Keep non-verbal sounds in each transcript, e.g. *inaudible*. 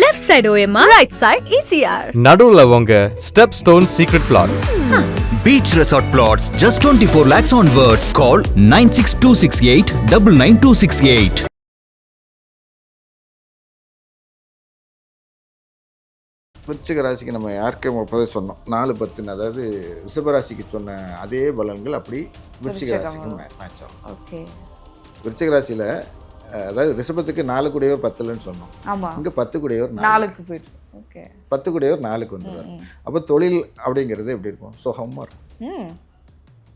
Left side OMR right side ECR நடுவுல உங்க step stone secret plots Beach Resort Plots just 24 lakhs onwards. Call 96268 99268. விருச்சிக ராசிக்கு நம்ம யாருக்கே முப்பதே சொன்னோம்? நாலு பத்துன்னு அதாவது ரிஷபராசிக்கு சொன்ன அதே பலன்கள் அப்படி விருச்சிக ராசிக்கு மேட்ச் ஆகும். ஓகே விருச்சிக ராசியில் அதாவது ரிஷபத்துக்கு நாலு கூடையோர் பத்துலன்னு சொன்னோம். ஆமா. இங்கே பத்து கூடையோர் நாலு. நாலுக்கு போயிட்டு. ஓகே. பத்து கூடையோர் நாலுக்கு வந்துடுவார் அப்போ தொழில் அப்படிங்கிறது எப்படி இருக்கும்? சுகமாக இருக்கும்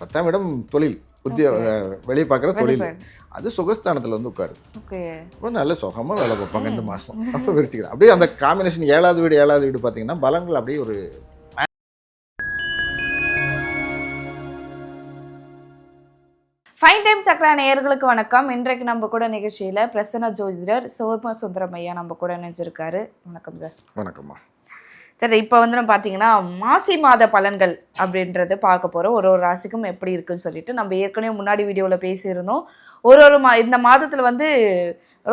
பத்தாம் இடம் தொழில். உத்தியோ வெளியே பார்க்குற தொழில். அது சுகஸ்தானத்தில் வந்து உட்காருது. நல்ல சுகமாக வேலை பார்ப்பாங்க இந்த மாதம் அப்போ விரிச்சுக்கிறேன் அப்படியே அந்த காம்பினேஷன் ஏழாவது வீடு ஏழாவது வீடு பார்த்தீங்கன்னா பலன்கள் அப்படியே ஒரு ஃபைன் டைம் சக்ரா நேயர்களுக்கு வணக்கம். இன்றைக்கு நம்ம கூட நிகழ்ச்சியில பிரசன்ன ஜோதிடர் சோம சுந்தரம் ஐயா நம்ம கூட இணைஞ்சிருக்காரு. வணக்கம் சார். வணக்கம்மா. சரி இப்போ வந்து நம்ம பார்த்தீங்கன்னா மாசி மாத பலன்கள் அப்படின்றது பார்க்க போகிறோம் ஒரு ஒரு ராசிக்கும் எப்படி இருக்குன்னு சொல்லிட்டு நம்ம ஏற்கனவே முன்னாடி வீடியோவில் பேசியிருந்தோம். ஒரு ஒரு மா இந்த மாதத்தில் வந்து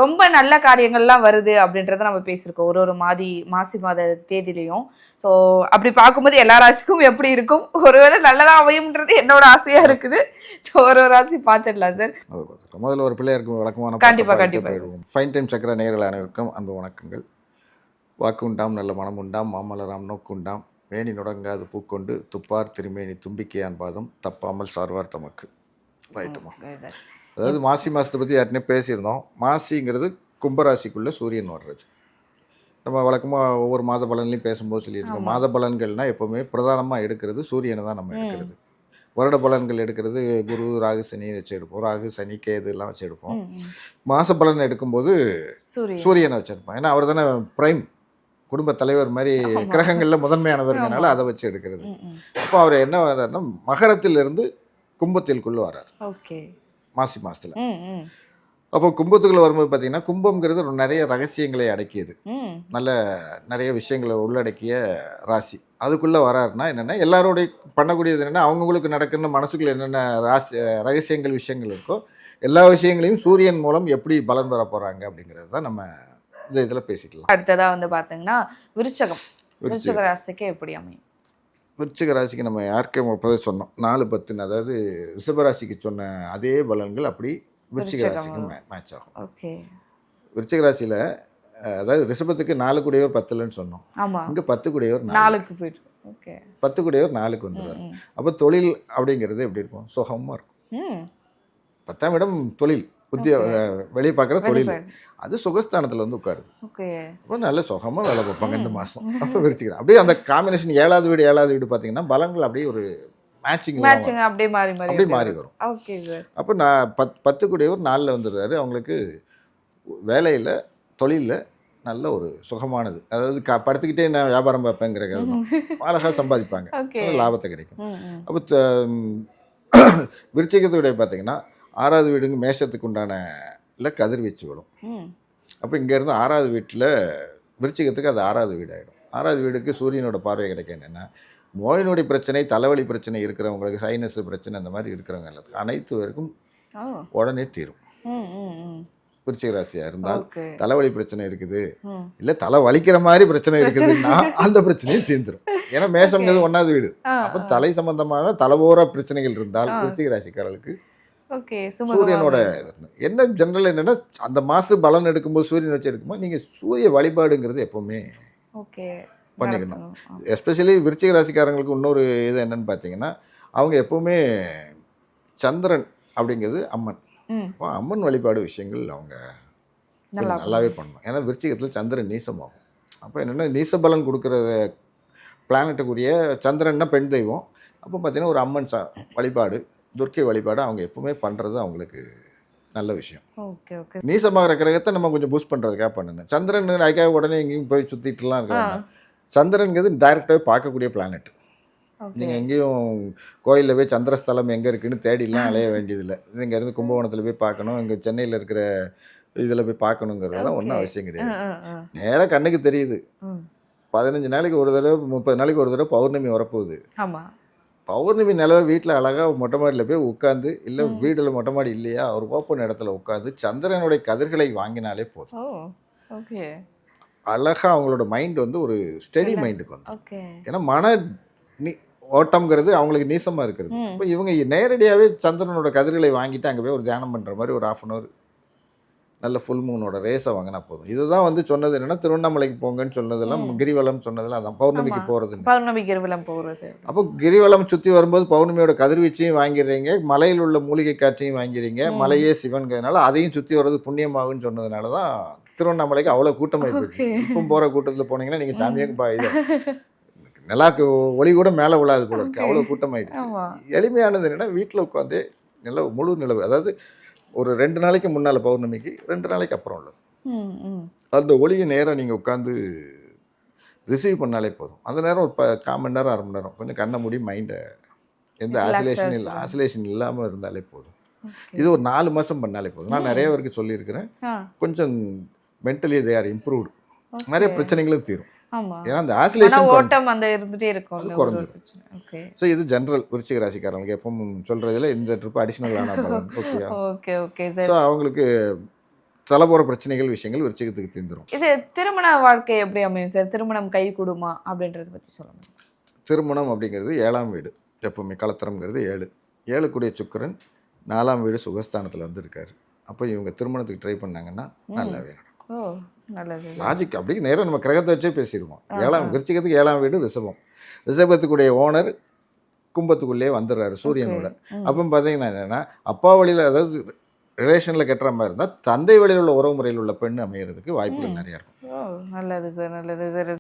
ரொம்ப நல்ல காரியங்கள்லாம் வருது அப்படின்றத நம்ம பேசியிருக்கோம். ஒரு ஒரு மாதி மாசி மாத தேதியிலையும். ஸோ அப்படி பார்க்கும்போது எல்லா ராசிக்கும் எப்படி இருக்கும்? ஒருவேளை நல்லதா அமையும்ன்றது என்னோட ஆசையாக இருக்குது. ஸோ ஒரு ஒரு ராசி பார்த்துடலாம் சார் முதல்ல ஒரு பிள்ளையாருக்கு வழக்கமான கண்டிப்பா, கண்டிப்பா. ஃபைன் டைம் சக்கர நேயர்கள் அனைவருக்கும் அன்பு வணக்கங்கள். வாக்கு உண்டாம் நல்ல மனம் உண்டாம் மாமலராம் நோக்கு உண்டாம். மேனி நுடங்காது பூக்கொண்டு துப்பார் திருமேனி தும்பிக்கையான் பாதம் தப்பாமல் சார்வார் தமக்கு. ரைட்டுமா அதாவது மாசி மாதத்தை பற்றி ஏற்கனவே பேசியிருந்தோம். மாசிங்கிறது கும்பராசிக்குள்ளே சூரியன் வர்றது. நம்ம வழக்கமாக ஒவ்வொரு மாத பலன்லையும் பேசும்போது சொல்லியிருக்கோம். மாத பலன்கள்னால் எப்போவுமே பிரதானமாக எடுக்கிறது சூரியனை தான் நம்ம எடுக்கிறது. வருட பலன்கள் எடுக்கிறது குரு ராகு சனி வச்சு எடுப்போம். ராகு சனி கேது எல்லாம் வச்சு எடுப்போம். மாச பலன் எடுக்கும்போது சூரியன். சூரியனை வச்சிருப்போம் ஏன்னா அவர் தானே பிரைம் குடும்ப தலைவர் மாதிரி கிரகங்களில் முதன்மையானவர்னால அதை வச்சு எடுக்கிறது. அப்போ அவர் என்ன வர்றாருன்னா மகரத்திலிருந்து கும்பத்திற்குள்ள வர்றார். ஓகே. மாசி மாசத்துல. ம் ம். அப்போ கும்பத்துக்குள்ள வரும்போது பார்த்தீங்கன்னா கும்பம்ங்கிறது நிறைய ரகசியங்களை அடக்கியது. நல்ல நிறைய விஷயங்களை உள்ளடக்கிய ராசி. அதுக்குள்ளே வராருன்னா என்னென்னா எல்லாரோடைய பண்ணக்கூடியது என்னென்னா அவங்கவுங்களுக்கு நடக்குன்னு மனசுக்குள்ள என்னென்ன ராசி ரகசியங்கள் விஷயங்கள் இருக்கோ எல்லா விஷயங்களையும் சூரியன் மூலம் எப்படி பலன் பெற போகிறாங்க அப்படிங்கிறது தான் நம்ம இந்த இதில் பேசிக்கலாம். அடுத்ததா வந்து விருச்சகம். விருச்சிகம். விருச்சக ராசிக்கு எப்படி அமையும்? விருச்சிக ராசிக்கு நம்ம யாருக்கே முப்பதே சொன்னோம். நாலு பத்துன்னு அதாவது ரிஷபராசிக்கு சொன்ன அதே பலன்கள் அப்படி விருச்சிக. ராசிக்கு மேட்ச் ஆகும். ஓகே. விருச்சிக ராசியில் அதாவது ரிஷபத்துக்கு நாலு கூடையோர் பத்துலன்னு சொன்னோம். இங்கே பத்து கூடையோர் நாலு. நாலுக்கு போயிட்டு ஓகே. பத்து கூடையோர் நாலுக்கு வந்துடுவார் அப்போ தொழில் அப்படிங்கிறது எப்படி இருக்கும்? சுகமாக இருக்கும். பத்தாம் இடம் தொழில். உத்தியோ வெளியே பார்க்குற தொழில். அது சுகஸ்தானத்தில் வந்து உட்காருது. அப்போ நல்ல சுகமாக வேலை பார்ப்பாங்க இந்த மாதம் அப்போ விரிச்சுக்கிறேன் அப்படியே அந்த காம்பினேஷன் ஏழாவது வீடு ஏழாவது வீடு பார்த்தீங்கன்னா பலன்கள் அப்படியே ஒரு மேட்சிங் மேட்சிங் அப்படியே மாறி மாறி அப்படியே மாறி வரும். Okay sir. அப்போ நான் பத் பத்து கூடியவர் நாலில் வந்துடுறாரு. அவங்களுக்கு வேலையில் தொழிலில் நல்ல ஒரு சுகமானது. அதாவது க படுத்துக்கிட்டே நான் வியாபாரம் பார்ப்பேங்கிற *laughs* அழகாக சம்பாதிப்பாங்க. லாபத்தை கிடைக்கும். அப்போ *clears throat* விருச்சிகத்துடைய பார்த்தீங்கன்னா ஆறாவது வீடுங்க மேஷத்துக்கு உண்டான இல்லை கதிர்வீச்சு விடும் அப்போ இங்கேருந்து ஆறாவது வீட்டில் விருச்சிகத்துக்கு அது ஆறாவது வீடு ஆகிடும் ஆறாவது வீடுக்கு சூரியனோட பார்வை கிடைக்க என்னென்னா நோய் நொடி பிரச்சனை தலைவலி பிரச்சனை இருக்கிறவங்களுக்கு சைனஸ் பிரச்சனை அந்த மாதிரி இருக்கிறவங்க எல்லாத்துக்கும் அனைத்து பேருக்கும் உடனே தீரும். விருச்சிக ராசியாக இருந்தால் தலைவலி பிரச்சனை இருக்குது. இல்லை தலை வலிக்கிற மாதிரி பிரச்சனை இருக்குதுன்னா அந்த பிரச்சனையும் தீர்ந்துரும். ஏன்னா மேஷம்ங்கிறது ஒன்றாவது வீடு. அப்போ தலை சம்பந்தமான தலைவோர பிரச்சனைகள் இருந்தால் விருச்சிக ராசிக்காரர்களுக்கு சூரியனோட என்ன ஜெனரல் என்னன்னா அந்த மாசு பலன் எடுக்கும்போது சூரியன் வச்சு எடுக்கும்போது நீங்க சூரிய வழிபாடுங்கிறது எப்பவுமே ஓகே பண்ணிக்கணும். எஸ்பெஷலி விருச்சிக ராசிக்காரங்களுக்கு இன்னொரு இது என்னன்னு பார்த்தீங்கன்னா அவங்க எப்பவுமே சந்திரன் அப்படிங்கிறது அம்மன். அப்போ அம்மன் வழிபாடு விஷயங்கள் அவங்க நல்லா நல்லாவே பண்ணணும். ஏன்னா விருச்சிகத்தில் சந்திரன் நீசமாகும். அப்போ என்னென்னா நீச பலன் கொடுக்குற பிளானட்டுக்குரிய சந்திரன்னா பெண் தெய்வம். அப்போ பார்த்தீங்கன்னா ஒரு அம்மன் ச வழிபாடு துர்க்கை வழிபாடு அவங்க எப்பவுமே பண்ணுறது அவங்களுக்கு நல்ல விஷயம். Okay okay. நீசமாகிற கிரகத்தை நம்ம கொஞ்சம் பூஸ்ட் பண்ணுறதுக்காக பண்ணணும் சந்திரன் அதுக்காக உடனே எங்கேயும் போய் சுற்றிட்டுலாம் இருக்காங்க சந்திரனுங்கிறது டைரெக்டாகவே பார்க்கக்கூடிய பிளானட் நீங்கள் எங்கேயும் கோயிலில் போய் சந்திரஸ்தலம் எங்கே இருக்குன்னு தேடிலாம் அலைய வேண்டியதில்லை. இங்கேருந்து கும்பகோணத்தில் போய் பார்க்கணும். இங்கே சென்னையில் இருக்கிற இதில் போய் பார்க்கணுங்கிறதெல்லாம் ஒன்றும் அவசியம் கிடையாது. நேராக கண்ணுக்கு தெரியுது. பதினஞ்சு நாளைக்கு ஒரு தடவை முப்பது நாளைக்கு ஒரு தடவை பௌர்ணமி வரப்போகுது. ஆமா. பௌர்ணமி நிலவை வீட்டில் அழகாக மொட்டை மாடியில் போய் உட்காந்து இல்லை வீட்டில் மொட்டை மாடி இல்லையா ஒரு ஓப்பன் இடத்துல உட்காந்து சந்திரனுடைய கதிர்களை வாங்கினாலே போதும். Oh okay. அழகா அவங்களோட மைண்ட் வந்து ஒரு ஸ்டெடி மைண்டுக்கு வந்து ஏன்னா மன நீ ஓட்டம்ங்கிறது அவங்களுக்கு நீசமாக இருக்கிறது. இப்போ இவங்க நேரடியாகவே சந்திரனோட கதிர்களை வாங்கிட்டு அங்கே போய் ஒரு தியானம் பண்ணுற மாதிரி ஒரு ஆஃப் அன் ஹவர் நல்ல ஃபுல் மூனோட ரேஸை வாங்கினா போதும். இதுதான் வந்து சொன்னது என்னன்னா திருவண்ணாமலைக்கு போங்கன்னு சொன்னதெல்லாம் கிரிவலம் சொன்னதெல்லாம் அதான் பௌர்ணமிக்கு. போகிறது பௌர்ணமி கிருவிலம் போகிறது அப்போ கிரிவலம் சுற்றி வரும்போது பௌர்ணமியோட கதிர்வீச்சையும் வாங்கிடுறீங்க மலையில் உள்ள மூலிகை காட்சியும் வாங்கிடுறீங்க மலையே சிவன்கிறதுனால அதையும் சுற்றி வர்றது புண்ணியமாகுன்னு சொன்னதுனால தான் திருவண்ணாமலைக்கு அவ்வளோ கூட்டமாகி போயிடுச்சு இப்போ போகிற கூட்டத்தில் போனீங்கன்னா நீங்கள் இது நிலாக்கு ஒளி கூட மேலே விழாது போல இருக்கு. அவ்வளோ கூட்டமாயிடுச்சு. எளிமையானது என்னன்னா வீட்டில் உட்காந்து நிலவு முழு நிலவு அதாவது ஒரு ரெண்டு நாளைக்கு முன்னால் பௌர்ணமிக்கு ரெண்டு நாளைக்கு அப்புறம் உள்ளது. அந்த ஒளியை நேரம் நீங்கள் உட்காந்து ரிசீவ் பண்ணாலே போதும். அந்த நேரம் ஒரு ப கால் மணி நேரம் அரை மணி நேரம் கொஞ்சம் கண்ணை மூடி மைண்டை எந்த ஆசிலேஷன் இல்லை ஆசிலேஷன் இல்லாமல் இருந்தாலே போதும். இது ஒரு நாலு மாதம் பண்ணாலே போதும். நான் நிறைய பேருக்கு சொல்லியிருக்கிறேன். கொஞ்சம் மென்டலி தே ஆர் இம்ப்ரூவ்டு நிறைய பிரச்சனைகளும் தீரும். ஏன்னா அந்த ஆசிலேஷன் ஓட்டம் அந்த இருந்துட்டே இருக்கும். அது குறைஞ்சிரும். ஸோ இது ஜென்ரல் விருச்சிக ராசிக்காரங்களுக்கு எப்பவும் சொல்கிறதுல இந்த ட்ரிப் அடிஷ்னல் ஆன பலன். ஓகே ஓகே ஓகே ஸோ அவங்களுக்கு தலை போகிற பிரச்சனைகள் விஷயங்கள் விருச்சிகத்துக்கு தீர்ந்துரும். இது திருமண வாழ்க்கை எப்படி அமையும் சார்? திருமணம் கை கொடுமா அப்படின்றத பத்தி சொல்லுங்க. திருமணம் அப்படிங்கிறது ஏழாம் வீடு. எப்பவுமே கலத்திரம்ங்கிறது ஏழு. ஏழுக்குடைய சுக்கிரன் நாலாம் வீடு சுகஸ்தானத்தில் வந்திருக்காரு. அப்போ இவங்க திருமணத்துக்கு ட்ரை பண்ணாங்கன்னா நல்லாவே நடக்கும் லாஜிக் அப்படி நேரம் நம்ம கிரகத்தை வச்சே பேசிடுவோம். ஏழாம் விருச்சிகத்துக்கு ஏழாம் வீடு ரிஷபம். ரிஷபத்துக்குடைய ஓனர் கும்பத்துக்குள்ளேயே வந்துடுறாரு சூரியனோட. அப்போ பார்த்தீங்கன்னா என்னென்னா அப்பா வழியில் அதாவது ரிலேஷனில் கட்டுற மாதிரி இருந்தால் தந்தை வழியில் உள்ள உறவு முறையில் உள்ள பெண் அமையறதுக்கு வாய்ப்புகள் நிறையா இருக்கும். நல்லது சார் நல்லது சார்